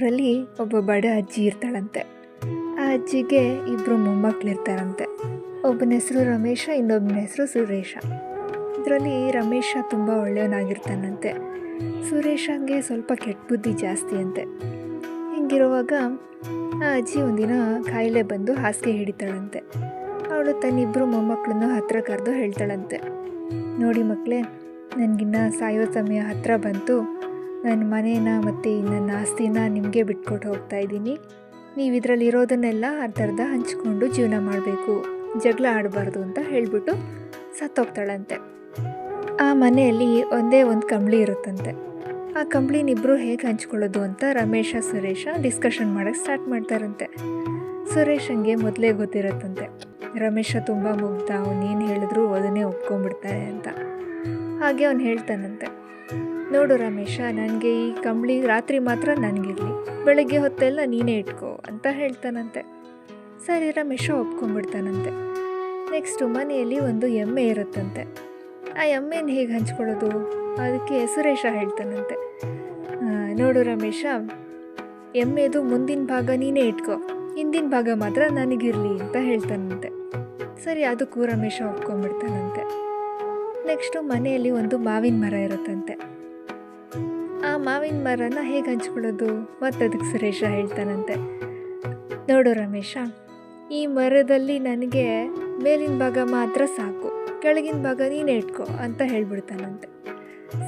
ಊರಲ್ಲಿ ಒಬ್ಬ ಬಡ ಅಜ್ಜಿ ಇರ್ತಾಳಂತೆ. ಆ ಅಜ್ಜಿಗೆ ಇಬ್ಬರು ಮೊಮ್ಮಕ್ಕಳಿರ್ತಾರಂತೆ ಒಬ್ಬನ ಹೆಸರು ರಮೇಶ, ಇನ್ನೊಬ್ಬನ ಹೆಸರು ಸುರೇಶ. ಇದರಲ್ಲಿ ರಮೇಶ ತುಂಬ ಒಳ್ಳೆಯವನಾಗಿರ್ತಾನಂತೆ. ಸುರೇಶಂಗೆ ಸ್ವಲ್ಪ ಕೆಟ್ಟ ಬುದ್ಧಿ ಜಾಸ್ತಿ ಅಂತೆ. ಹಿಂಗಿರುವಾಗ ಆ ಅಜ್ಜಿ ಒಂದಿನ ಕಾಯಿಲೆ ಬಂದು ಹಾಸಿಗೆ ಹಿಡಿತಾಳಂತೆ. ಅವಳು ತನ್ನಿಬ್ಬರು ಮೊಮ್ಮಕ್ಕಳನ್ನು ಹತ್ರ ಕರೆದು ಹೇಳ್ತಾಳಂತೆ. ನೋಡಿ ಮಕ್ಕಳೇ ನನಗಿನ್ನ ಸಾಯೋ ಸಮಯ ಹತ್ರ ಬಂತು. ನನ್ನ ಮನೇನ ಮತ್ತು ನನ್ನ ಆಸ್ತಿನ ನಿಮಗೆ ಬಿಟ್ಕೊಟ್ಟು ಹೋಗ್ತಾ ಇದ್ದೀನಿ. ನೀವು ಇದರಲ್ಲಿ ಇರೋದನ್ನೆಲ್ಲ ಅರ್ಧರ್ಧ ಹಂಚ್ಕೊಂಡು ಜೀವನ ಮಾಡಬೇಕು. ಜಗಳ ಆಡಬಾರ್ದು ಅಂತ ಹೇಳಿಬಿಟ್ಟು ಸತ್ತೋಗ್ತಾಳಂತೆ. ಆ ಮನೆಯಲ್ಲಿ ಒಂದೇ ಒಂದು ಕಂಬಳಿ ಇರುತ್ತಂತೆ. ಆ ಕಂಬಳಿನಿಬ್ಬರು ಹೇಗೆ ಹಂಚ್ಕೊಳ್ಳೋದು ಅಂತ ರಮೇಶ, ಸುರೇಶ ಡಿಸ್ಕಷನ್ ಮಾಡೋಕ್ಕೆ ಸ್ಟಾರ್ಟ್ ಮಾಡ್ತಾರಂತೆ. ಸುರೇಶಂಗೆ ಮೊದಲೇ ಗೊತ್ತಿರುತ್ತಂತೆ. ರಮೇಶ ತುಂಬ ಮುಗ್ಧ ಅವನೇನು ಹೇಳಿದ್ರು ಅದನ್ನೇ ಒಪ್ಕೊಂಡ್ಬಿಡ್ತಾನೆ ಅಂತ. ಹಾಗೆ ಅವನು ಹೇಳ್ತಾನಂತೆ. ನೋಡು ರಮೇಶ, ನನಗೆ ಈ ಕಂಬಳಿ ರಾತ್ರಿ ಮಾತ್ರ ನನಗಿರಲಿ. ಬೆಳಗ್ಗೆ ಹೊತ್ತೆಲ್ಲ ನೀನೇ ಇಟ್ಕೋ ಅಂತ ಹೇಳ್ತಾನಂತೆ. ಸರಿ ರಮೇಶ ಒಪ್ಕೊಂಡ್ಬಿಡ್ತಾನಂತೆ. ನೆಕ್ಸ್ಟು ಮನೆಯಲ್ಲಿ ಒಂದು ಎಮ್ಮೆ ಇರುತ್ತಂತೆ. ಆ ಎಮ್ಮೆನ ಹೇಗೆ ಹಂಚ್ಕೊಳ್ಳೋದು? ಅದಕ್ಕೆ ಸುರೇಶ ಹೇಳ್ತಾನಂತೆ. ನೋಡು ರಮೇಶ, ಎಮ್ಮೆದು ಮುಂದಿನ ಭಾಗ ನೀನೇ ಇಟ್ಕೋ. ಹಿಂದಿನ ಭಾಗ ಮಾತ್ರ ನನಗಿರಲಿ ಅಂತ ಹೇಳ್ತಾನಂತೆ. ಸರಿ, ಅದಕ್ಕೂ ರಮೇಶ ಒಪ್ಕೊಂಡ್ಬಿಡ್ತಾನಂತೆ. ನೆಕ್ಸ್ಟು ಮನೆಯಲ್ಲಿ ಒಂದು ಮಾವಿನ ಮರ ಇರುತ್ತಂತೆ. ಆ ಮಾವಿನ ಮರನ ಹೇಗೆ ಹಂಚ್ಕೊಳ್ಳೋದು? ಮತ್ತು ಅದಕ್ಕೆ ಸುರೇಶ ಹೇಳ್ತಾನಂತೆ. ನೋಡು ರಮೇಶ, ಈ ಮರದಲ್ಲಿ ನನಗೆ ಮೇಲಿನ ಭಾಗ ಮಾತ್ರ ಸಾಕು, ಕೆಳಗಿನ ಭಾಗ ನೀನೇ ಇಟ್ಕೋ ಅಂತ ಹೇಳ್ಬಿಡ್ತಾನಂತೆ.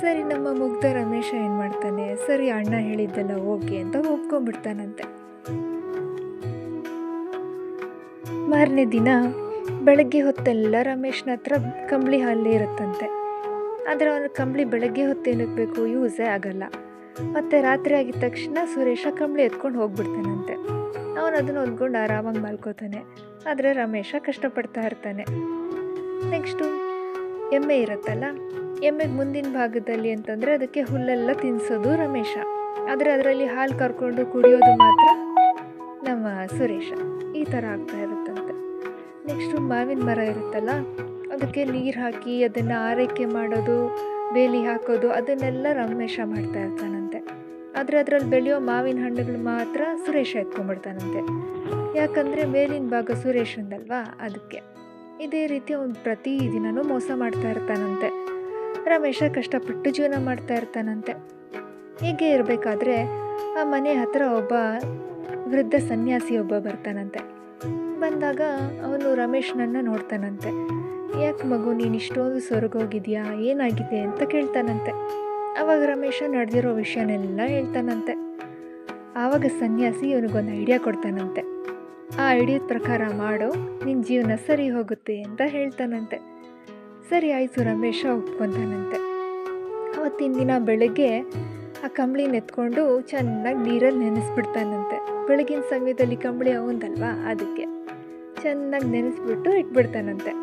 ಸರಿ, ನಮ್ಮ ಮುಗ್ಧ ರಮೇಶ ಏನು ಮಾಡ್ತಾನೆ? ಸರಿ, ಅಣ್ಣ ಹೇಳಿದ್ದೆಲ್ಲ ಓಕೆ ಅಂತ ಒಪ್ಕೊಂಡ್ಬಿಡ್ತಾನಂತೆ. ಮಾರನೇ ದಿನ ಬೆಳಗ್ಗೆ ಹೊತ್ತೆಲ್ಲ ರಮೇಶ್ನ ಹತ್ರ ಕಂಬಳಿ ಹಾಲೇ ಇರುತ್ತಂತೆ. ಆದರೆ ಅವನ ಕಂಬಳಿ ಬೆಳಗ್ಗೆ ಹೊತ್ತು ಏನಕ್ಕೆ ಬೇಕು ಯೂಸೇ ಆಗಲ್ಲ. ಮತ್ತು ರಾತ್ರಿ ಆಗಿದ ತಕ್ಷಣ ಸುರೇಶ ಕಂಬಳಿ ಎತ್ಕೊಂಡು ಹೋಗ್ಬಿಡ್ತಾನಂತೆ. ಅವನು ಅದನ್ನು ಹೊಂದ್ಕೊಂಡು ಆರಾಮಾಗಿ ಮಲ್ಕೋತಾನೆ. ಆದರೆ ರಮೇಶ ಕಷ್ಟಪಡ್ತಾ ಇರ್ತಾನೆ. ನೆಕ್ಸ್ಟು ಎಮ್ಮೆ ಇರುತ್ತಲ್ಲ? ಎಮ್ಮೆಗೆ ಮುಂದಿನ ಭಾಗದಲ್ಲಿ ಅಂತಂದರೆ ಅದಕ್ಕೆ ಹುಲ್ಲೆಲ್ಲ ತಿನ್ನಿಸೋದು ರಮೇಶ. ಆದರೆ ಅದರಲ್ಲಿ ಹಾಲು ಕರ್ಕೊಂಡು ಕುಡಿಯೋದು ಮಾತ್ರ ನಮ್ಮ ಸುರೇಶ. ಈ ಥರ ಆಗ್ತಾ ಇರುತ್ತಂತೆ. ನೆಕ್ಸ್ಟು ಮಾವಿನ ಮರ ಇರುತ್ತಲ್ಲ? ಅದಕ್ಕೆ ನೀರು ಹಾಕಿ ಅದನ್ನು ಆರೈಕೆ ಮಾಡೋದು, ಬೇಲಿ ಹಾಕೋದು, ಅದನ್ನೆಲ್ಲ ರಮೇಶ ಮಾಡ್ತಾ ಇರ್ತಾನಂತೆ. ಆದರೆ ಅದರಲ್ಲಿ ಬೆಳೆಯೋ ಮಾವಿನ ಹಣ್ಣುಗಳು ಮಾತ್ರ ಸುರೇಶ ಎತ್ಕೊಂಡ್ಬಿಡ್ತಾನಂತೆ. ಯಾಕಂದರೆ ಮೇಲಿನ ಭಾಗ ಸುರೇಶಂದಲ್ವಾ ಅದಕ್ಕೆ. ಇದೇ ರೀತಿ ಅವನು ಪ್ರತಿ ದಿನವೂ ಮೋಸ ಮಾಡ್ತಾ ಇರ್ತಾನಂತೆ. ರಮೇಶ ಕಷ್ಟಪಟ್ಟು ಜೀವನ ಮಾಡ್ತಾ ಇರ್ತಾನಂತೆ. ಹೀಗೆ ಇರಬೇಕಾದ್ರೆ ಆ ಮನೆ ಹತ್ರ ಒಬ್ಬ ವೃದ್ಧ ಸನ್ಯಾಸಿ ಒಬ್ಬ ಬರ್ತಾನಂತೆ. ಬಂದಾಗ ಅವನು ರಮೇಶ್ನನ್ನು ನೋಡ್ತಾನಂತೆ. ಯಾಕೆ ಮಗು, ನೀನು ಇಷ್ಟೊಂದು ಸೊರಗೋಗಿದೆಯಾ? ಏನಾಗಿದೆ ಅಂತ ಕೇಳ್ತಾನಂತೆ. ಆವಾಗ ರಮೇಶ ನಡೆದಿರೋ ವಿಷಯನೆಲ್ಲ ಹೇಳ್ತಾನಂತೆ. ಆವಾಗ ಸನ್ಯಾಸಿ ಇವನಿಗೊಂದು ಐಡಿಯಾ ಕೊಡ್ತಾನಂತೆ. ಆ ಐಡಿಯಾದ ಪ್ರಕಾರ ಮಾಡು ನಿನ್ನ ಜೀವನ ಸರಿ ಹೋಗುತ್ತೆ ಅಂತ ಹೇಳ್ತಾನಂತೆ. ಸರಿ ಆಯಿತು, ರಮೇಶ ಒಪ್ಕೊತಾನಂತೆ. ಅವತ್ತಿನ ದಿನ ಬೆಳಗ್ಗೆ ಆ ಕಂಬಳಿ ಎತ್ಕೊಂಡು ಚೆನ್ನಾಗಿ ನೀರಲ್ಲಿ ನೆನೆಸ್ಬಿಡ್ತಾನಂತೆ. ಬೆಳಗಿನ ಸಮಯದಲ್ಲಿ ಕಂಬಳಿ ಅವಂದಲ್ವಾ? ಅದಕ್ಕೆ. ಚೆನ್ನಾಗಿ ನೆನೆಸ್ಬಿಟ್ಟು ಇಟ್ಬಿಡ್ತಾನಂತೆ.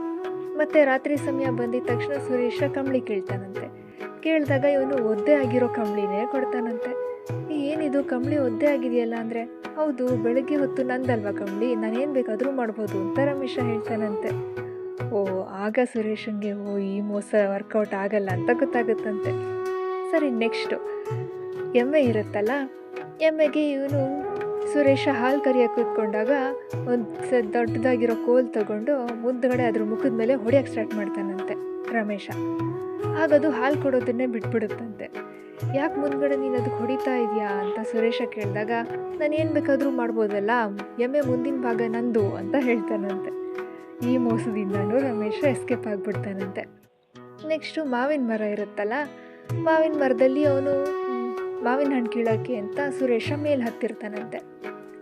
ಮತ್ತು ರಾತ್ರಿ ಸಮಯ ಬಂದಿದ ತಕ್ಷಣ ಸುರೇಶ ಕಂಬಳಿ ಕೇಳ್ತಾನಂತೆ. ಕೇಳಿದಾಗ ಇವನು ಒದ್ದೆ ಆಗಿರೋ ಕಂಬಳಿನೇ ಕೊಡ್ತಾನಂತೆ. "ಏ, ಏನಿದು ಕಂಬಳಿ ಒದ್ದೆ ಆಗಿದೆಯಲ್ಲ ಅಂದರೆ? ಹೌದು ಬೆಳಗ್ಗೆ ಹೊತ್ತು ನಂದಲ್ವಾ ಕಂಬಳಿ? ನಾನೇನು ಬೇಕಾದರೂ ಮಾಡ್ಬೋದು ಅಂತ ರಮೇಶ ಹೇಳ್ತಾನಂತೆ. ಓ ಆಗ ಸುರೇಶನ್ಗೆ ಓ ಈ ಮೋಸ ವರ್ಕೌಟ್ ಆಗಲ್ಲ ಅಂತ ಗೊತ್ತಾಗುತ್ತಂತೆ. ಸರಿ ನೆಕ್ಸ್ಟು. ಎಮ್ಮೆ ಇರುತ್ತಲ್ಲ? ಎಮ್ಮೆಗೆ ಇವನು ಸುರೇಶ ಹಾಲು ಕರಿಯೋಕೆ ಕೂತ್ಕೊಂಡಾಗ ಒಂದು ದೊಡ್ಡದಾಗಿರೋ ಕೋಲ್ ತಗೊಂಡು ಮುಂದ್ಗಡೆ ಅದ್ರ ಮುಖದ ಮೇಲೆ ಹೊಡೆಯಕ್ಕೆ ಸ್ಟಾರ್ಟ್ ಮಾಡ್ತಾನಂತೆ ರಮೇಶ. ಆಗದು ಹಾಲು ಕೊಡೋದನ್ನೇ ಬಿಟ್ಬಿಡುತ್ತಂತೆ. ಯಾಕೆ ಮುಂದ್ಗಡೆ ನೀನು ಅದಕ್ಕೆ ಹೊಡಿತಾ ಇದೆಯಾ ಅಂತ ಸುರೇಶ ಕೇಳಿದಾಗ, ನಾನು ಏನು ಬೇಕಾದರೂ ಮಾಡ್ಬೋದಲ್ಲ? ಎಮ್ಮೆ ಮುಂದಿನ ಭಾಗ ನಂದು ಅಂತ ಹೇಳ್ತಾನಂತೆ. ಈ ಮೋಸದಿಂದನೂ ರಮೇಶ ಎಸ್ಕೇಪ್ ಆಗಿಬಿಡ್ತಾನಂತೆ. ನೆಕ್ಸ್ಟು ಮಾವಿನ ಮರ ಇರುತ್ತಲ್ಲ, ಮಾವಿನ ಮರದಲ್ಲಿ ಅವನು ಮಾವಿನ ಹಣ್ಣು ಕೀಳೋಕ್ಕೆ ಅಂತ ಸುರೇಶ ಮೇಲೆ ಹತ್ತಿರ್ತಾನಂತೆ.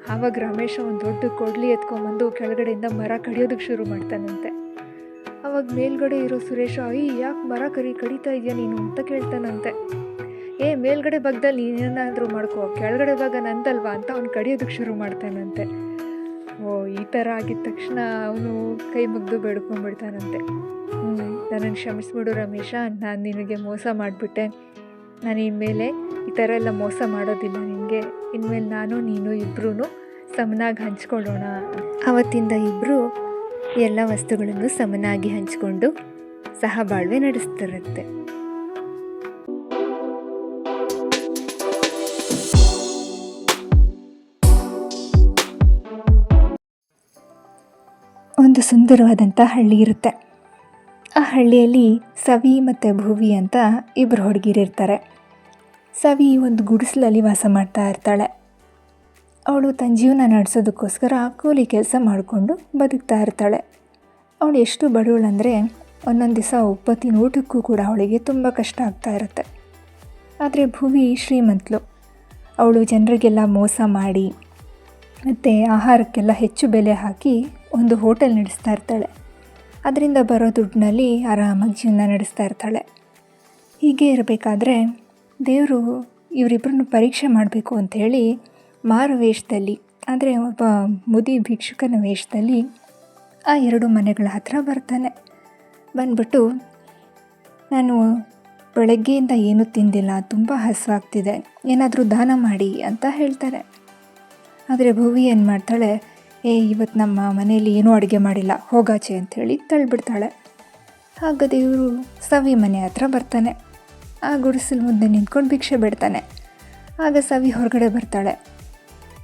ಆವಾಗ ರಮೇಶ ಒಂದು ದೊಡ್ಡ ಕೊಡ್ಲಿ ಎತ್ಕೊಂಬಂದು ಕೆಳಗಡೆಯಿಂದ ಮರ ಕಡಿಯೋದಕ್ಕೆ ಶುರು ಮಾಡ್ತಾನಂತೆ. ಅವಾಗ ಮೇಲ್ಗಡೆ ಇರೋ ಸುರೇಶ, ಅಯ್ಯ, ಯಾಕೆ ಮರ ಕರಿ, ಕಡಿತಾ ಇದೆಯಾ ನೀನು? ಅಂತ ಕೇಳ್ತಾನಂತೆ. ಏ, ಮೇಲ್ಗಡೆ ಭಾಗದಲ್ಲಿ ನೀನೇನಾದರೂ ಮಾಡ್ಕೋ, ಕೆಳಗಡೆ ಭಾಗ ನಂದಲ್ವಾ? ಅಂತ ಅವ್ನು ಕಡಿಯೋದಕ್ಕೆ ಶುರು ಮಾಡ್ತಾನಂತೆ. ಓ, ಈ ಥರ ಆಗಿದ ತಕ್ಷಣ ಅವನು ಕೈ ಮುಗ್ದು ಬೇಡ್ಕೊಂಡ್ಬಿಡ್ತಾನಂತೆ. ಹ್ಞೂ ನನಗೆ ಕ್ಷಮಿಸ್ಬಿಡು ರಮೇಶ, ನಾನು ನಿನಗೆ ಮೋಸ ಮಾಡಿಬಿಟ್ಟೆ. ನಾನು ಇನ್ಮೇಲೆ ಈ ಥರ ಎಲ್ಲ ಮೋಸ ಮಾಡೋದಿಲ್ಲ ನಿನಗೆ. ಇನ್ಮೇಲೆ ನಾನು, ನೀನು ಇಬ್ಬರೂ ಸಮನಾಗಿ ಹಂಚ್ಕೊಳ್ಳೋಣ. ಅವತ್ತಿಂದ ಇಬ್ಬರು ಎಲ್ಲ ವಸ್ತುಗಳನ್ನು ಸಮನಾಗಿ ಹಂಚಿಕೊಂಡು ಸಹಬಾಳ್ವೆ ನಡೆಸ್ತಿರುತ್ತೆ. ಒಂದು ಸುಂದರವಾದಂಥ ಹಳ್ಳಿ ಇರುತ್ತೆ. ಆ ಹಳ್ಳಿಯಲ್ಲಿ ಸವಿ ಮತ್ತು ಭುವಿ ಅಂತ ಇಬ್ಬರು ಹುಡುಗಿರಿರ್ತಾರೆ. ಸವಿ ಒಂದು ಗುಡಿಸಲಲ್ಲಿ ವಾಸ ಮಾಡ್ತಾ ಇರ್ತಾಳೆ. ಅವಳು ತನ್ನ ಜೀವನ ನಡೆಸೋದಕ್ಕೋಸ್ಕರ ಕೂಲಿ ಕೆಲಸ ಮಾಡಿಕೊಂಡು ಬದುಕ್ತಾ ಇರ್ತಾಳೆ. ಅವಳು ಎಷ್ಟು ಬಡವಳಂದರೆ ಒಂದೊಂದು ದಿವಸ ಒಪ್ಪತ್ತಿನ ಊಟಕ್ಕೂ ಕೂಡ ಅವಳಿಗೆ ತುಂಬ ಕಷ್ಟ ಆಗ್ತಾ ಇರುತ್ತೆ. ಆದರೆ ಭುವಿ ಶ್ರೀಮಂತಳು. ಅವಳು ಜನರಿಗೆಲ್ಲ ಮೋಸ ಮಾಡಿ ಮತ್ತು ಆಹಾರಕ್ಕೆಲ್ಲ ಹೆಚ್ಚು ಬೆಲೆ ಹಾಕಿ ಒಂದು ಹೋಟೆಲ್ ನಡೆಸ್ತಾ ಇರ್ತಾಳೆ. ಅದರಿಂದ ಬರೋ ದುಡ್ಡಿನಲ್ಲಿ ಆರಾಮಾಗಿ ಜೀವನ ನಡೆಸ್ತಾ ಇರ್ತಾಳೆ. ಹೀಗೆ ಇರಬೇಕಾದ್ರೆ ದೇವರು ಇವರಿಬ್ಬರನ್ನು ಪರೀಕ್ಷೆ ಮಾಡಬೇಕು ಅಂಥೇಳಿ ಮಾರು ವೇಷದಲ್ಲಿ, ಅಂದರೆ ಒಬ್ಬ ಮುದಿ ಭಿಕ್ಷುಕನ ವೇಷದಲ್ಲಿ ಆ ಎರಡು ಮನೆಗಳ ಹತ್ರ ಬರ್ತಾನೆ. ಬಂದ್ಬಿಟ್ಟು, ನಾನು ಬೆಳಗ್ಗೆಯಿಂದ ಏನೂ ತಿಂದಿಲ್ಲ, ತುಂಬ ಹಸಿವಾಗ್ತಿದೆ, ಏನಾದರೂ ದಾನ ಮಾಡಿ ಅಂತ ಹೇಳ್ತಾರೆ. ಆದರೆ ಭುವಿ ಏನು ಮಾಡ್ತಾಳೆ ಏ ಇವತ್ತು ನಮ್ಮ ಮನೆಯಲ್ಲಿ ಏನೂ ಅಡುಗೆ ಮಾಡಿಲ್ಲ, ಹೋಗಾಚೆ ಅಂಥೇಳಿ ತಳ್ಳಿಬಿಡ್ತಾಳೆ ಆಗ ದೇವರು ಸವಿ ಮನೆ ಹತ್ರ ಬರ್ತಾನೆ. ಆ ಗುಡಿಸಲು ಮುಂದೆ ನಿಂತ್ಕೊಂಡು ಭಿಕ್ಷೆ ಬಿಡ್ತಾನೆ. ಆಗ ಸವಿ ಹೊರಗಡೆ ಬರ್ತಾಳೆ.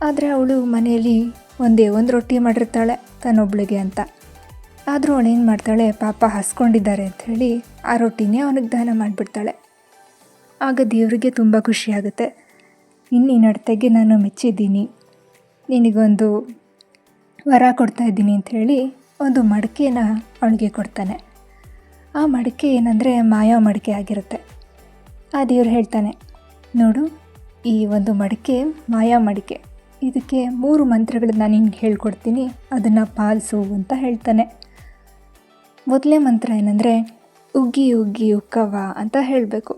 ಆದರೆ ಅವಳು ಮನೆಯಲ್ಲಿ ಒಂದೇ ಒಂದು ರೊಟ್ಟಿ ಮಾಡಿರ್ತಾಳೆ ತನ್ನೊಬ್ಳಿಗೆ ಅಂತ. ಆದರೂ ಅವಳು ಏನು ಮಾಡ್ತಾಳೆ, ಪಾಪ ಹಸ್ಕೊಂಡಿದ್ದಾರೆ ಅಂಥೇಳಿ ಆ ರೊಟ್ಟಿನೇ ಅವನಿಗೆ ದಾನ ಮಾಡಿಬಿಡ್ತಾಳೆ. ಆಗ ದೇವರಿಗೆ ತುಂಬ ಖುಷಿಯಾಗುತ್ತೆ ಇನ್ನು ನಡತೆಗೆ ನಾನು ಮೆಚ್ಚಿದ್ದೀನಿ. ನಿನಗೊಂದು ವರ ಕೊಡ್ತಾ ಇದ್ದೀನಿ ಹೇಳಿ ಒಂದು ಮಡಿಕೆನ ಅವಳಿಗೆ ಕೊಡ್ತಾನೆ. ಆ ಮಡಿಕೆ ಏನಂದರೆ ಮಾಯಾ ಮಡಿಕೆ ಆಗಿರುತ್ತೆ. ಆ ದೇವ್ರು ಹೇಳ್ತಾನೆ, ನೋಡು, ಈ ಒಂದು ಮಡಿಕೆ ಮಾಯಾ ಮಡಿಕೆ. ಇದಕ್ಕೆ ಮೂರು ಮಂತ್ರಗಳನ್ನ ನಿನ್ಗೆ ಹೇಳ್ಕೊಡ್ತೀನಿ, ಅದನ್ನು ಪಾಲಿಸು ಅಂತ ಹೇಳ್ತಾನೆ. ಮೊದಲೇ ಮಂತ್ರ ಏನಂದರೆ, ಉಗ್ಗಿ ಉಗ್ಗಿ ಉಕ್ಕವ ಅಂತ ಹೇಳಬೇಕು.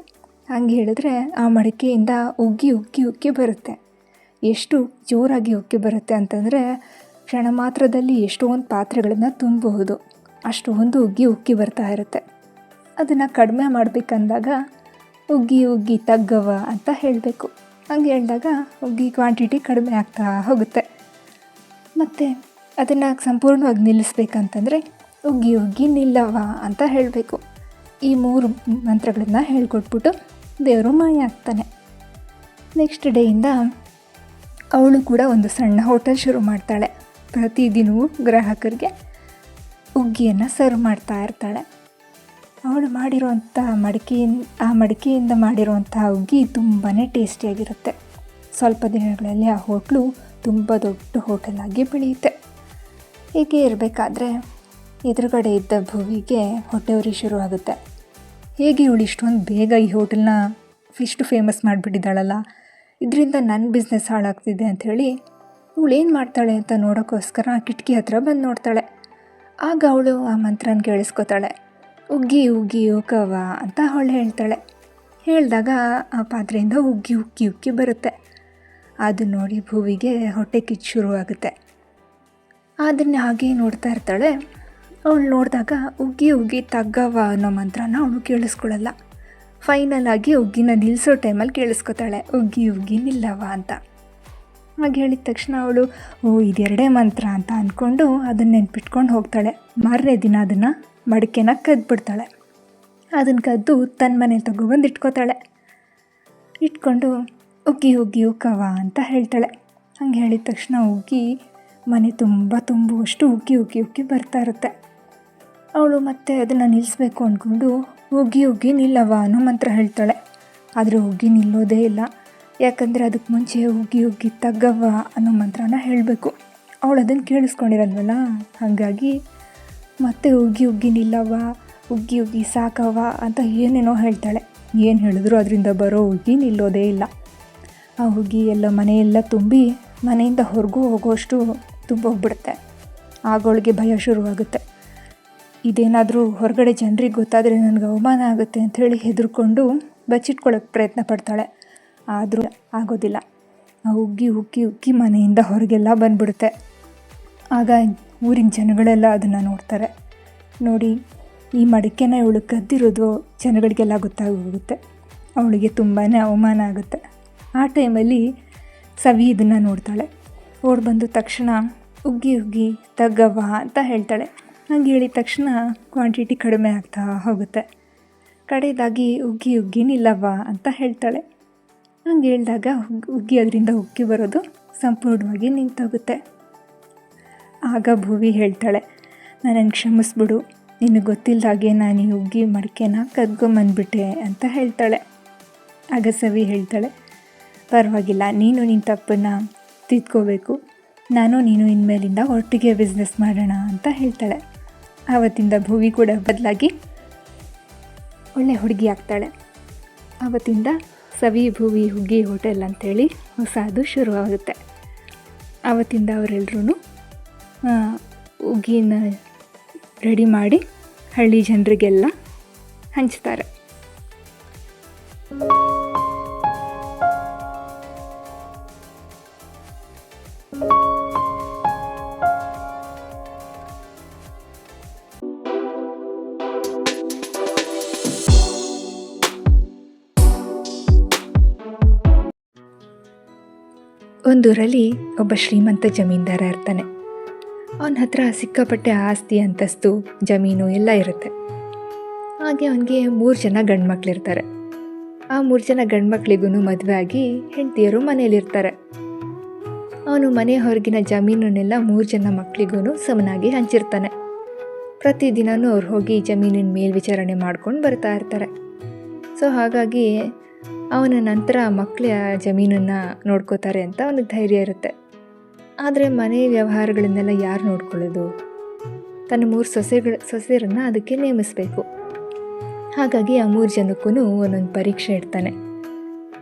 ಹಂಗೆ ಹೇಳಿದ್ರೆ ಆ ಮಡಿಕೆಯಿಂದ ಉಗ್ಗಿ ಉಕ್ಕಿ ಉಕ್ಕಿ ಬರುತ್ತೆ. ಎಷ್ಟು ಜೋರಾಗಿ ಉಕ್ಕಿ ಬರುತ್ತೆ ಅಂತಂದರೆ ಕ್ಷಣ ಮಾತ್ರದಲ್ಲಿ ಎಷ್ಟೊಂದು ಪಾತ್ರೆಗಳನ್ನು ತುಂಬಬಹುದು. ಅಷ್ಟೊಂದು ಉಗ್ಗಿ ಉಕ್ಕಿ ಬರ್ತಾ ಇರುತ್ತೆ. ಅದನ್ನು ಕಡಿಮೆ ಮಾಡಬೇಕಂದಾಗ ಉಗ್ಗಿ ಉಗ್ಗಿ ತಗ್ಗವ ಅಂತ ಹೇಳಬೇಕು. ಹಂಗೆ ಹೇಳಿದಾಗ ಉಗ್ಗಿ ಕ್ವಾಂಟಿಟಿ ಕಡಿಮೆ ಆಗ್ತಾ ಹೋಗುತ್ತೆ. ಮತ್ತು ಅದನ್ನು ಸಂಪೂರ್ಣವಾಗಿ ನಿಲ್ಲಿಸ್ಬೇಕಂತಂದರೆ ಉಗ್ಗಿ ಉಗ್ಗಿ ನಿಲ್ಲವ ಅಂತ ಹೇಳಬೇಕು. ಈ ಮೂರು ಮಂತ್ರಗಳನ್ನು ಹೇಳ್ಕೊಟ್ಬಿಟ್ಟು ದೇವರು ಮಾಯ ಆಗ್ತಾನೆ. ನೆಕ್ಸ್ಟ್ ಡೇಯಿಂದ ಅವಳು ಕೂಡ ಒಂದು ಸಣ್ಣ ಹೋಟೆಲ್ ಶುರು ಮಾಡ್ತಾಳೆ. ಪ್ರತಿದಿನವೂ ಗ್ರಾಹಕರಿಗೆ ಉಗ್ಗಿಯನ್ನು ಸರ್ವ್ ಮಾಡ್ತಾ ಇರ್ತಾಳೆ. ಅವಳು ಮಾಡಿರುವಂಥ ಮಡಿಕೆಯಿಂದ ಆ ಮಡಿಕೆಯಿಂದ ಮಾಡಿರುವಂಥ ಉಗ್ಗಿ ತುಂಬಾ ಟೇಸ್ಟಿಯಾಗಿರುತ್ತೆ ಸ್ವಲ್ಪ ದಿನಗಳಲ್ಲಿ ಆ ಹೋಟ್ಲು ತುಂಬ ದೊಡ್ಡ ಹೋಟೆಲಾಗಿ ಬೆಳೆಯುತ್ತೆ. ಹೀಗೆ ಇರಬೇಕಾದ್ರೆ ಎದುರುಗಡೆ ಇದ್ದ ಭುವಿಗೆ ಹೊಟ್ಟೆವರಿ ಶುರು ಆಗುತ್ತೆ. ಹೇಗೆ ಇವಳು ಇಷ್ಟೊಂದು ಬೇಗ ಈ ಹೋಟೆಲ್ನ ಇಷ್ಟು ಫೇಮಸ್ ಮಾಡಿಬಿಟ್ಟಿದ್ದಾಳಲ್ಲ? ಇದರಿಂದ ನನ್ನ ಬಿಸ್ನೆಸ್ ಹಾಳಾಗ್ತಿದೆ ಅಂಥೇಳಿ ಇವಳು ಏನು ಮಾಡ್ತಾಳೆ ಅಂತ ನೋಡೋಕ್ಕೋಸ್ಕರ ಕಿಟಕಿ ಹತ್ರ ಬಂದು ನೋಡ್ತಾಳೆ. ಆಗ ಅವಳು ಆ ಮಂತ್ರನ ಕೇಳಿಸ್ಕೊತಾಳೆ. ಉಗ್ಗಿ ಉಗ್ಗಿ ಉಕ್ಕವ ಅಂತ ಅವಳು ಹೇಳ್ತಾಳೆ. ಹೇಳಿದಾಗ ಆ ಪಾತ್ರೆಯಿಂದ ಉಗ್ಗಿ ಉಕ್ಕಿ ಉಕ್ಕಿ ಬರುತ್ತೆ. ಅದು ನೋಡಿ ಭೂವಿಗೆ ಹೊಟ್ಟೆ ಕಿಚ್ಚು ಶುರುವಾಗುತ್ತೆ. ಅದನ್ನು ಹಾಗೆ ನೋಡ್ತಾ ಇರ್ತಾಳೆ. ಅವಳು ನೋಡಿದಾಗ ಉಗ್ಗಿ ಉಗ್ಗಿ ತಗ್ಗವ ಅನ್ನೋ ಮಂತ್ರನ ಅವಳು ಕೇಳಿಸ್ಕೊಳ್ಳಲ್ಲ ಫೈನಲ್ ಆಗಿ ಉಗ್ಗಿನ ನಿಲ್ಲಿಸೋ ಟೈಮಲ್ಲಿ ಕೇಳಿಸ್ಕೊತಾಳೆ. ಉಗ್ಗಿ ಉಗ್ಗಿ ನಿಲ್ಲವ ಅಂತ. ಹಾಗೆ ಹೇಳಿದ ತಕ್ಷಣ ಅವಳು, ಓ, ಇದೆರಡೇ ಮಂತ್ರ ಅಂತ ಅಂದ್ಕೊಂಡು ಅದನ್ನು ನೆನ್ಪಿಟ್ಕೊಂಡು ಹೋಗ್ತಾಳೆ. ಮಾರನೇ ದಿನ ಅದನ್ನು ಮಡಿಕೆನ ಕದ್ಬಿಡ್ತಾಳೆ. ಅದನ್ನು ಕದ್ದು ತನ್ನ ಮನೆ ತಗೊಬಂದು ಇಟ್ಕೋತಾಳೆ. ಇಟ್ಕೊಂಡು, ಉಗ್ಗಿ ಉಗ್ಗಿ ಉಕ್ಕವ ಅಂತ ಹೇಳ್ತಾಳೆ. ಹಂಗೆ ಹೇಳಿದ ತಕ್ಷಣ ಉಗ್ಗಿ ಮನೆ ತುಂಬ ತುಂಬುವಷ್ಟು ಉಗ್ಗಿ ಉಗ್ಗಿ ಉಗ್ಗಿ ಬರ್ತಾ ಇರುತ್ತೆ. ಅವಳು ಮತ್ತೆ ಅದನ್ನು ನಿಲ್ಲಿಸ್ಬೇಕು ಅಂದ್ಕೊಂಡು ಉಗ್ಗಿ ಉಗ್ಗಿ ನಿಲ್ಲವ ಅನ್ನೋ ಮಂತ್ರ ಹೇಳ್ತಾಳೆ. ಆದರೆ ಉಗ್ಗಿ ನಿಲ್ಲೋದೇ ಇಲ್ಲ. ಯಾಕಂದರೆ ಅದಕ್ಕೆ ಮುಂಚೆ ಹೋಗಿ ಹೋಗಿ ತಗ್ಗವ್ವ ಅನ್ನೋ ಮಂತ್ರನ ಹೇಳಬೇಕು. ಅವಳು ಅದನ್ನು ಕೇಳಿಸ್ಕೊಂಡಿರಲ್ವಲ್ಲ? ಹಾಗಾಗಿ ಮತ್ತೆ ಉಗ್ಗಿ ಉಗ್ಗಿ ನಿಲ್ಲವ್ವ ಉಗ್ಗಿ ಉಗ್ಗಿ ಸಾಕವ್ವ ಅಂತ ಏನೇನೋ ಹೇಳ್ತಾಳೆ. ಏನು ಹೇಳಿದ್ರು ಅದರಿಂದ ಬರೋ ಉಗ್ಗಿ ನಿಲ್ಲೋದೇ ಇಲ್ಲ. ಆ ಹುಗ್ಗಿ ಎಲ್ಲ ಮನೆಯೆಲ್ಲ ತುಂಬಿ ಮನೆಯಿಂದ ಹೊರಗೂ ಹೋಗೋಷ್ಟು ತುಂಬೋಗ್ಬಿಡುತ್ತೆ ಆಗೋಳಿಗೆ ಭಯ ಶುರುವಾಗುತ್ತೆ. ಇದೇನಾದರೂ ಹೊರಗಡೆ ಜನರಿಗೆ ಗೊತ್ತಾದರೆ ನನಗೆ ಅವಮಾನ ಆಗುತ್ತೆ ಅಂಥೇಳಿ ಹೆದರ್ಕೊಂಡು ಬಚ್ಚಿಟ್ಕೊಳ್ಳೋಕ್ಕೆ ಪ್ರಯತ್ನ ಪಡ್ತಾಳೆ. ಆದರೂ ಆಗೋದಿಲ್ಲ. ಉಗ್ಗಿ ಉಕ್ಕಿ ಉಕ್ಕಿ ಮನೆಯಿಂದ ಹೊರಗೆಲ್ಲ ಬಂದ್ಬಿಡುತ್ತೆ. ಆಗ ಊರಿನ ಜನಗಳೆಲ್ಲ ಅದನ್ನು ನೋಡ್ತಾರೆ. ನೋಡಿ, ಈ ಮಡಿಕೆನ ಇವಳು ಕದ್ದಿರೋದು ಜನಗಳಿಗೆಲ್ಲ ಗೊತ್ತಾಗೋಗುತ್ತೆ. ಅವಳಿಗೆ ತುಂಬಾ ಅವಮಾನ ಆಗುತ್ತೆ. ಆ ಟೈಮಲ್ಲಿ ಸವಿ ಇದನ್ನು ನೋಡ್ತಾಳೆ. ಓಡ್ ಬಂದ ತಕ್ಷಣ ಉಗ್ಗಿ ಉಗ್ಗಿ ತಗ್ಗವ್ವ ಅಂತ ಹೇಳ್ತಾಳೆ. ಹಂಗೆ ಹೇಳಿದ ತಕ್ಷಣ ಕ್ವಾಂಟಿಟಿ ಕಡಿಮೆ ಆಗ್ತಾ ಹೋಗುತ್ತೆ. ಕಡೆಯದಾಗಿ ಉಗ್ಗಿ ಉಗ್ಗಿ ನಿಲ್ಲವ್ವ ಅಂತ ಹೇಳ್ತಾಳೆ. ಹಂಗೆ ಹೇಳಿದಾಗ ಉಗ್ಗಿ ಅದರಿಂದ ಉಕ್ಕಿ ಬರೋದು ಸಂಪೂರ್ಣವಾಗಿ ನಿಂತೋಗುತ್ತೆ. ಆಗ ಭುವಿ ಹೇಳ್ತಾಳೆ, ನನ್ನನ್ನು ಕ್ಷಮಿಸ್ಬಿಡು. ನಿನಗೆ ಗೊತ್ತಿಲ್ಲದಾಗೆ ನಾನು ಈ ಹುಗ್ಗಿ ಮಡಿಕೆನ ಕದ್ಕೊಂಬಂದ್ಬಿಟ್ಟೆ ಅಂತ ಹೇಳ್ತಾಳೆ. ಆಗ ಸವಿ ಹೇಳ್ತಾಳೆ, ಪರವಾಗಿಲ್ಲ, ನೀನು ನಿನ್ನ ತಪ್ಪನ್ನು ತಿದ್ಕೋಬೇಕು ನಾನು ನೀನು ಇನ್ಮೇಲಿಂದ ಒಟ್ಟಿಗೆ ಬಿಸ್ನೆಸ್ ಮಾಡೋಣ ಅಂತ ಹೇಳ್ತಾಳೆ. ಆವತ್ತಿಂದ ಭುವಿ ಕೂಡ ಬದಲಾಗಿ ಒಳ್ಳೆ ಹುಡುಗಿ ಆಗ್ತಾಳೆ. ಆವತ್ತಿಂದ ಸವಿ ಭುವಿ ಹುಗ್ಗಿ ಹೋಟೆಲ್ ಅಂಥೇಳಿ ಹೊಸದು ಶುರುವಾಗುತ್ತೆ. ಆವತ್ತಿಂದ ಅವರೆಲ್ಲರೂ ಹುಗ್ಗಿನ ರೆಡಿ ಮಾಡಿ ಹಳ್ಳಿ ಜನರಿಗೆಲ್ಲ ಹಂಚ್ತಾರೆ. ಒಂದೂರಲ್ಲಿ ಒಬ್ಬ ಶ್ರೀಮಂತ ಜಮೀನ್ದಾರ ಇರ್ತಾನೆ. ಅವನ ಹತ್ರ ಸಿಕ್ಕಾಪಟ್ಟೆ ಆಸ್ತಿ, ಅಂತಸ್ತು, ಜಮೀನು ಎಲ್ಲ ಇರುತ್ತೆ. ಹಾಗೆ ಅವನಿಗೆ ಮೂರು ಜನ ಗಂಡು ಮಕ್ಕಳಿರ್ತಾರೆ ಆ ಮೂರು ಜನ ಗಂಡು ಮಕ್ಕಳಿಗೂ ಮದುವೆ ಆಗಿ ಹೆಂಡತಿಯರು ಮನೆಯಲ್ಲಿರ್ತಾರೆ ಅವನು ಮನೆ ಹೊರಗಿನ ಜಮೀನನ್ನೆಲ್ಲ ಮೂರು ಜನ ಮಕ್ಕಳಿಗೂ ಸಮನಾಗಿ ಹಂಚಿರ್ತಾನೆ. ಪ್ರತಿದಿನವೂ ಅವ್ರು ಹೋಗಿ ಜಮೀನಿನ ಮೇಲ್ವಿಚಾರಣೆ ಮಾಡ್ಕೊಂಡು ಬರ್ತಾ ಇರ್ತಾರೆ. ಸೊ ಹಾಗಾಗಿ ಅವನ ನಂತರ ಮಕ್ಕಳ ಜಮೀನನ್ನು ನೋಡ್ಕೋತಾರೆ ಅಂತ ಅವನಿಗೆ ಧೈರ್ಯ ಇರುತ್ತೆ. ಆದರೆ ಮನೆ ವ್ಯವಹಾರಗಳನ್ನೆಲ್ಲ ಯಾರು ನೋಡ್ಕೊಳ್ಳೋದು? ತನ್ನ ಮೂರು ಸೊಸೆಗಳ, ಸೊಸೆಯರನ್ನು ಅದಕ್ಕೆ ನೇಮಿಸಬೇಕು. ಹಾಗಾಗಿ ಆ ಮೂರು ಜನಕ್ಕೂ ಒಂದೊಂದು ಪರೀಕ್ಷೆ ಇಡ್ತಾನೆ.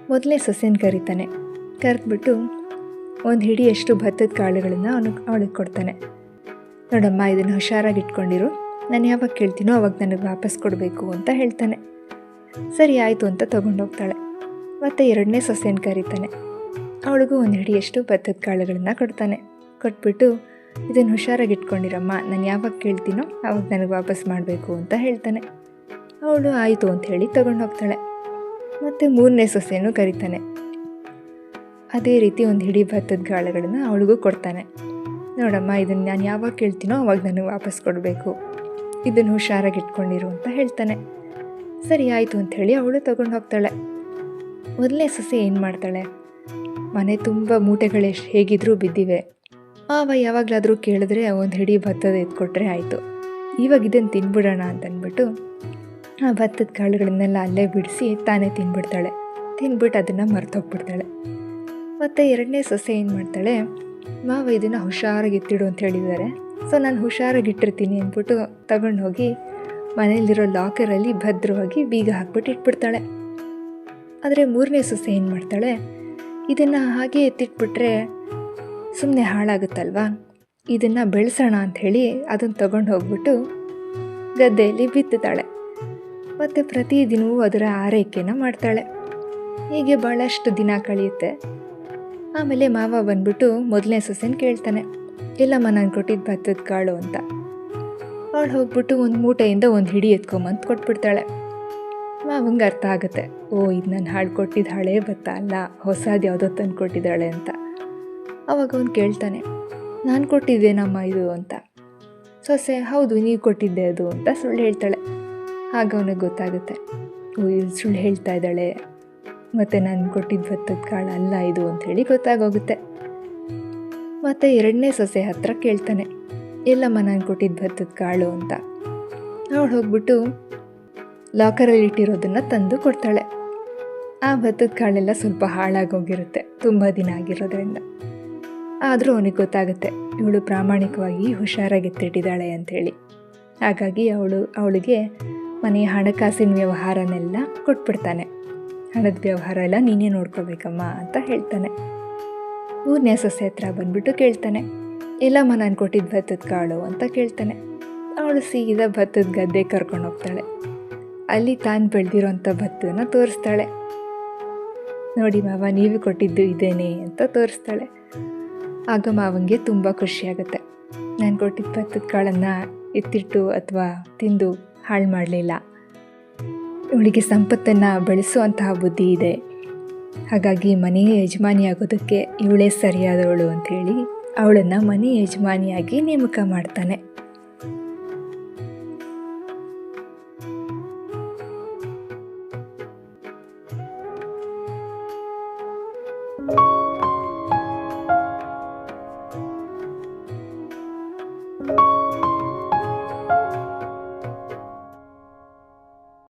ಮೊದಲೇ ಸೊಸೆನ ಕರೀತಾನೆ. ಕರೆದ್ಬಿಟ್ಟು ಒಂದು ಹಿಡಿಯಷ್ಟು ಭತ್ತದ ಕಾಳುಗಳನ್ನು ಅವನು, ಅವಳಿಗೆ ಕೊಡ್ತಾನೆ. ನೋಡಮ್ಮ, ಇದನ್ನು ಹುಷಾರಾಗಿ ಇಟ್ಕೊಂಡಿರು. ನಾನು ಯಾವಾಗ ಕೇಳ್ತೀನೋ ಅವಾಗ ನನಗೆ ವಾಪಸ್ ಕೊಡಬೇಕು ಅಂತ ಹೇಳ್ತಾನೆ. ಸರಿ, ಆಯಿತು ಅಂತ ತೊಗೊಂಡೋಗ್ತಾಳೆ. ಮತ್ತು ಎರಡನೇ ಸೊಸೆಯನ್ನು ಕರೀತಾನೆ. ಅವಳಿಗೂ ಒಂದು ಹಿಡಿಯಷ್ಟು ಭತ್ತದ ಕಾಳುಗಳನ್ನು ಕೊಡ್ತಾನೆ. ಕೊಟ್ಬಿಟ್ಟು, ಇದನ್ನು ಹುಷಾರಾಗಿ ಇಟ್ಕೊಂಡಿರಮ್ಮ. ನಾನು ಯಾವಾಗ ಕೇಳ್ತೀನೋ ಅವಾಗ ನನಗೆ ವಾಪಸ್ ಮಾಡಬೇಕು ಅಂತ ಹೇಳ್ತಾನೆ. ಅವಳು ಆಯಿತು ಅಂತ ಹೇಳಿ ತಗೊಂಡು ಹೋಗ್ತಾಳೆ. ಮತ್ತು ಮೂರನೇ ಸೊಸೆಯನ್ನು ಕರೀತಾನೆ. ಅದೇ ರೀತಿ ಒಂದು ಹಿಡಿ ಭತ್ತದ ಗಾಳಗಳನ್ನು ಅವಳಿಗೂ ಕೊಡ್ತಾನೆ. ನೋಡಮ್ಮ, ಇದನ್ನು ನಾನು ಯಾವಾಗ ಕೇಳ್ತೀನೋ ಅವಾಗ ನನಗೆ ವಾಪಸ್ ಕೊಡಬೇಕು. ಇದನ್ನು ಹುಷಾರಾಗಿ ಇಟ್ಕೊಂಡಿರು ಅಂತ ಹೇಳ್ತಾನೆ. ಸರಿ, ಆಯಿತು ಅಂಥೇಳಿ ಅವಳು ತಗೊಂಡು ಹೋಗ್ತಾಳೆ. ಮೊದಲನೇ ಸೊಸೆ ಏನು ಮಾಡ್ತಾಳೆ? ಮನೆ ತುಂಬ ಮೂಟೆಗಳು ಎಷ್ಟು ಹೇಗಿದ್ರೂ ಬಿದ್ದಿವೆ. ಆವ ಯಾವಾಗಲಾದರೂ ಕೇಳಿದ್ರೆ ಒಂದು ಹಿಡಿ ಭತ್ತದ ಎತ್ಕೊಟ್ರೆ ಆಯಿತು. ಇವಾಗ ಇದನ್ನು ತಿನ್ಬಿಡೋಣ ಅಂತಂದ್ಬಿಟ್ಟು ಆ ಭತ್ತದ ಕಾಳುಗಳನ್ನೆಲ್ಲ ಅಲ್ಲೇ ಬಿಡಿಸಿ ತಾನೇ ತಿನ್ಬಿಡ್ತಾಳೆ. ತಿನ್ಬಿಟ್ಟು ಅದನ್ನು ಮರ್ತೋಗ್ಬಿಡ್ತಾಳೆ. ಮತ್ತು ಎರಡನೇ ಸೊಸೆ ಏನು ಮಾಡ್ತಾಳೆ? ಮಾವ ಇದನ್ನು ಹುಷಾರಾಗಿ ಎತ್ತಿಡು ಅಂತ ಹೇಳಿದ್ದಾರೆ. ಸೊ ನಾನು ಹುಷಾರಾಗಿ ಇಟ್ಟಿರ್ತೀನಿ ಅಂದ್ಬಿಟ್ಟು ತಗೊಂಡು ಹೋಗಿ ಮನೆಯಲ್ಲಿರೋ ಲಾಕರಲ್ಲಿ ಭದ್ರವಾಗಿ ಬೀಗ ಹಾಕ್ಬಿಟ್ಟು ಇಟ್ಬಿಡ್ತಾಳೆ. ಆದರೆ ಮೂರನೇ ಸೊಸೆ ಏನು ಮಾಡ್ತಾಳೆ? ಇದನ್ನು ಹಾಗೆ ಎತ್ತಿಟ್ಬಿಟ್ರೆ ಸುಮ್ಮನೆ ಹಾಳಾಗುತ್ತಲ್ವಾ? ಇದನ್ನು ಬೆಳೆಸೋಣ ಅಂಥೇಳಿ ಅದನ್ನು ತಗೊಂಡು ಹೋಗ್ಬಿಟ್ಟು ಗದ್ದೆಯಲ್ಲಿ ಬಿತ್ತುತ್ತಾಳೆ. ಮತ್ತು ಪ್ರತಿದಿನವೂ ಅದರ ಆರೈಕೆನ ಮಾಡ್ತಾಳೆ. ಹೀಗೆ ಭಾಳಷ್ಟು ದಿನ ಕಳೆಯುತ್ತೆ. ಆಮೇಲೆ ಮಾವ ಬಂದ್ಬಿಟ್ಟು ಮೊದಲನೇ ಸೊಸೆನ ಕೇಳ್ತಾನೆ. ಎಲ್ಲಮ್ಮ, ನಾನು ಕೊಟ್ಟಿದ್ದು ಭತ್ತದ ಕಾಳು ಅಂತ. ಅವಳು ಹೋಗ್ಬಿಟ್ಟು ಒಂದು ಮೂಟೆಯಿಂದ ಒಂದು ಹಿಡಿ ಎತ್ಕೊಂಬಂದು ಕೊಟ್ಬಿಡ್ತಾಳೆ. ಮಾವಂಗೆ ಅರ್ಥ ಆಗುತ್ತೆ. ಓ, ಇದು ನಾನು ಹಾಳು ಕೊಟ್ಟಿದ್ದು ಹಳೇ ಭತ್ತ ಅಲ್ಲ, ಹೊಸದು ಯಾವುದೋ ತಂದು ಕೊಟ್ಟಿದ್ದಾಳೆ ಅಂತ. ಅವಾಗ ಅವನು ಕೇಳ್ತಾನೆ, ನಾನು ಕೊಟ್ಟಿದ್ದೇನಮ್ಮ ಇದು ಅಂತ. ಸೊಸೆ, ಹೌದು, ನೀವು ಕೊಟ್ಟಿದ್ದೆ ಅದು ಅಂತ ಸುಳ್ಳು ಹೇಳ್ತಾಳೆ. ಆಗ ಅವನಿಗೆ ಗೊತ್ತಾಗುತ್ತೆ, ಓ ಇದು ಸುಳ್ಳು ಹೇಳ್ತಾ ಇದ್ದಾಳೆ. ಮತ್ತು ನಾನು ಕೊಟ್ಟಿದ್ದ ಭತ್ತದ ಕಾಳು ಅಲ್ಲ ಇದು ಅಂಥೇಳಿ ಗೊತ್ತಾಗೋಗುತ್ತೆ. ಮತ್ತು ಎರಡನೇ ಸೊಸೆ ಹತ್ರ ಕೇಳ್ತಾನೆ, ಎಲ್ಲಮ್ಮ, ನಾನು ಕೊಟ್ಟಿದ್ದ ಭತ್ತದ ಕಾಳು ಅಂತ. ಅವಳು ಹೋಗ್ಬಿಟ್ಟು ಲಾಕರಲ್ಲಿ ಇಟ್ಟಿರೋದನ್ನು ತಂದು ಕೊಡ್ತಾಳೆ. ಆ ಭತ್ತದ ಕಾಳೆಲ್ಲ ಸ್ವಲ್ಪ ಹಾಳಾಗೋಗಿರುತ್ತೆ. ತುಂಬ ದಿನ ಆಗಿರೋದ್ರಿಂದ. ಆದರೂ ಅವನಿಗೆ ಗೊತ್ತಾಗುತ್ತೆ, ಇವಳು ಪ್ರಾಮಾಣಿಕವಾಗಿ ಹುಷಾರಾಗಿ ಎತ್ತಿಟ್ಟಿದ್ದಾಳೆ ಅಂಥೇಳಿ. ಹಾಗಾಗಿ ಅವಳು, ಅವಳಿಗೆ ಮನೆಯ ಹಣಕಾಸಿನ ವ್ಯವಹಾರನೆಲ್ಲ ಕೊಟ್ಬಿಡ್ತಾನೆ. ಹಣದ ವ್ಯವಹಾರ ಎಲ್ಲ ನೀನೇ ನೋಡ್ಕೋಬೇಕಮ್ಮ ಅಂತ ಹೇಳ್ತಾನೆ. ಮೂರನೇ ಸೊಸೆ ಹತ್ರ ಬಂದ್ಬಿಟ್ಟು ಕೇಳ್ತಾನೆ. ಎಲ್ಲಮ್ಮ, ನಾನು ಕೊಟ್ಟಿದ್ದು ಭತ್ತದ ಕಾಳು ಅಂತ ಕೇಳ್ತಾನೆ. ಅವಳು ಸೀದಾ ಭತ್ತದ ಗದ್ದೆ ಕರ್ಕೊಂಡು ಹೋಗ್ತಾಳೆ ಅಲ್ಲಿ ತಾನು ಬೆಳೆದಿರೋಂಥ ಭತ್ತನ ತೋರಿಸ್ತಾಳೆ. ನೋಡಿ ಮಾವ, ನೀವು ಕೊಟ್ಟಿದ್ದು ಇದೇನೆ ಅಂತ ತೋರಿಸ್ತಾಳೆ. ಆಗ ಮಾವನಿಗೆ ತುಂಬ ಖುಷಿಯಾಗುತ್ತೆ ನಾನು ಕೊಟ್ಟಿದ್ದ ಭತ್ತದ ಕಾಳನ್ನು ಎತ್ತಿಟ್ಟು ಅಥವಾ ತಿಂದು ಹಾಳು ಮಾಡಲಿಲ್ಲ. ಅವಳಿಗೆ ಸಂಪತ್ತನ್ನು ಬೆಳೆಸುವಂತಹ ಬುದ್ಧಿ ಇದೆ. ಹಾಗಾಗಿ ಮನೆ ಯಜಮಾನಿಯಾಗೋದಕ್ಕೆ ಇವಳೇ ಸರಿಯಾದವಳು ಅಂಥೇಳಿ ಅವಳನ್ನು ಮನೆ ಯಜಮಾನಿಯಾಗಿ ನೇಮಕ ಮಾಡ್ತಾನೆ.